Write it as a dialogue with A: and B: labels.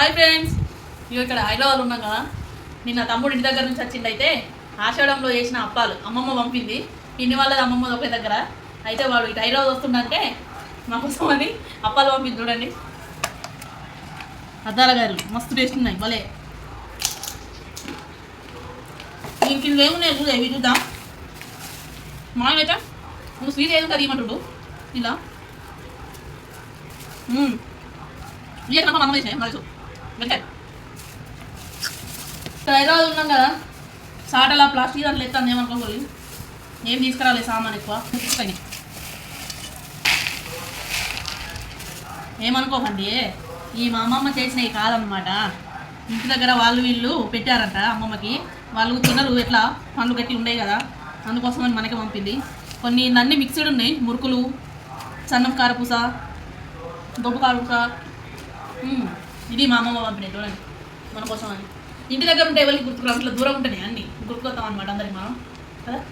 A: Hi friends. ఇగో ఇక్కడ హైదరాబాద్ ఉన్నాం కదా. నిన్న తమ్ముడు ఇంటి దగ్గర నుంచి వచ్చిండు అయితే ఆషాఢంలో చేసిన అప్పాలు అమ్మమ్మ పంపింది. ఇన్ని వాళ్ళది అమ్మమ్మ ఒకే దగ్గర. అయితే వాడు ఇటు హైదరాబాద్ వస్తుండంటే మా కోసం అని అప్పాలు పంపింది చూడండి. అద్దాల గారు మస్తు టేస్ట్ ఉన్నాయి భలే. ఇంక ఇందులో ఏమున్నాయి చూడ ఇవి చూద్దాం. మాయనైతే నువ్వు స్వీట్ ఏదో కదా ఇవ్వమంటుడు. ఇలా. ఇయ్య కనుక మనం చేసినాయి మరి హైదరాబాద్ ఉన్నాం కదా సాటలా ప్లాస్టిక్ దాంట్లో ఎత్తాను ఏమనుకోకూడదు. ఏం తీసుకురాలి సామాన్ ఎక్కువ. తీసుకొని ఏమనుకోకండి. ఈ మా అమ్మమ్మ చేసినవి కాదనమాట ఇంటి దగ్గర వాళ్ళు వీళ్ళు పెట్టారంట అమ్మమ్మకి. వాళ్ళు తినరు ఎట్లా? పండ్లు కట్టి ఉండే కదా. అందుకోసమని మనకి పంపింది. కొన్ని అన్ని మిక్స్డ్ ఉన్నాయి. మురుకులు సన్నం కారపూస దొబ్బు కారపూస. ఇది మా అమ్మమ్మ పంపిణీ చూడండి మన కోసం అని. ఇంటి దగ్గర ఉంటే ఎవరికి గుర్తుకు ఇట్లా దూరం ఉంటేనే అన్ని. గుర్తుకొస్తాం అనమాట అందరికి మనం. కదా?